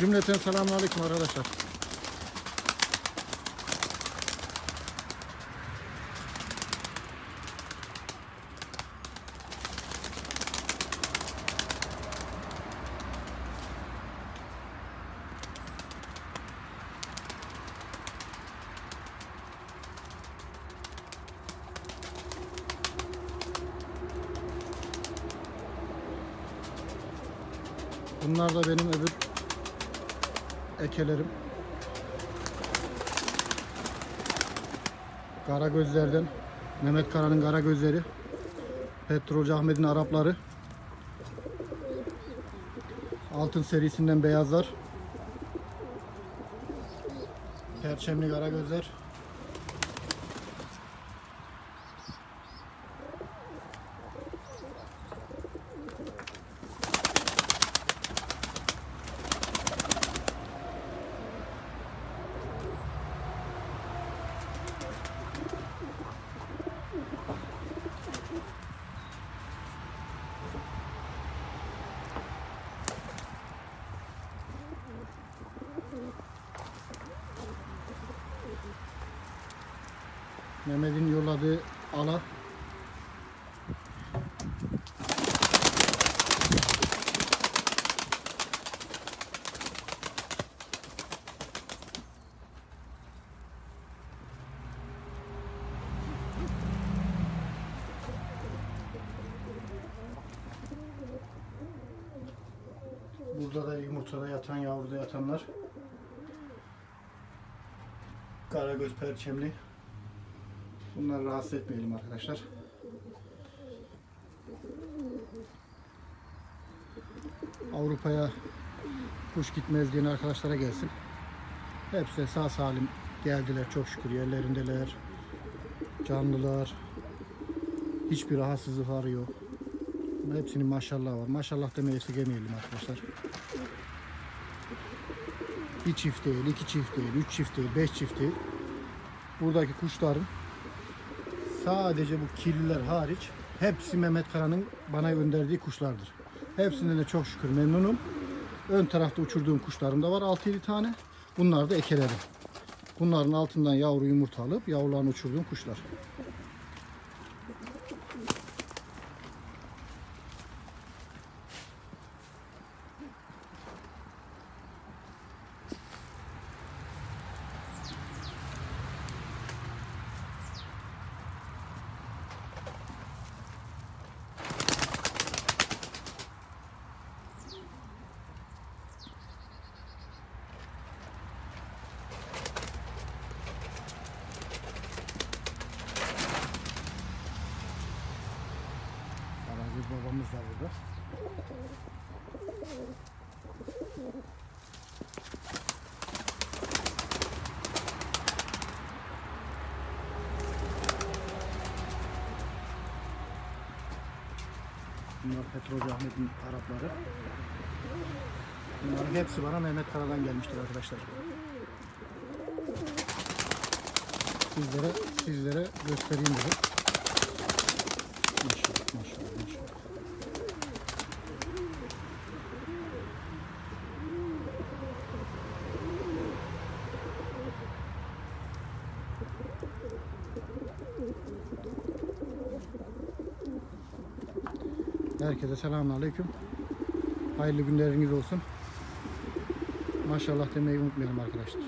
Cümleten selamun aleyküm arkadaşlar. Bunlar da benim öbür ekelerim. Kara gözlerden Mehmet Kara'nın kara gözleri. Petrolcü Ahmet'in Arapları. Altın serisinden beyazlar. Perçemli kara gözler. Mehmet'in yolladığı ala. Burada da yumurtada yatan, yavruda yatanlar. Karagöz perçemli. Bunları rahatsız etmeyelim arkadaşlar. Avrupa'ya kuş gitmez diyen arkadaşlara gelsin. Hepsi sağ salim geldiler çok şükür yerlerindeler. Canlılar. Hiçbir rahatsızlıkları yok. Hepsinin maşallah var. Maşallah demeye esirgemeyelim arkadaşlar. Bir çift değil, iki çift değil, üç çift değil, beş çift değil. Buradaki kuşların sadece bu kirliler hariç hepsi Mehmet Kara'nın bana gönderdiği kuşlardır. Hepsinden de çok şükür memnunum. Ön tarafta uçurduğum kuşlarım da var 6-7 tane. Bunlar da ekelerim. Bunların altından yavru yumurta alıp yavrularını uçurduğum kuşlar. Babamız da burada. Bunlar Petrolcü Ahmet'in Arapları. Bunların hepsi bana Mehmet Kara'dan gelmiştir arkadaşlar. Sizlere sizlere göstereyim dedim. Maşallah maşallah. Herkese selamun aleyküm. Hayırlı günleriniz olsun. Maşallah demeyi unutmayalım arkadaşlar.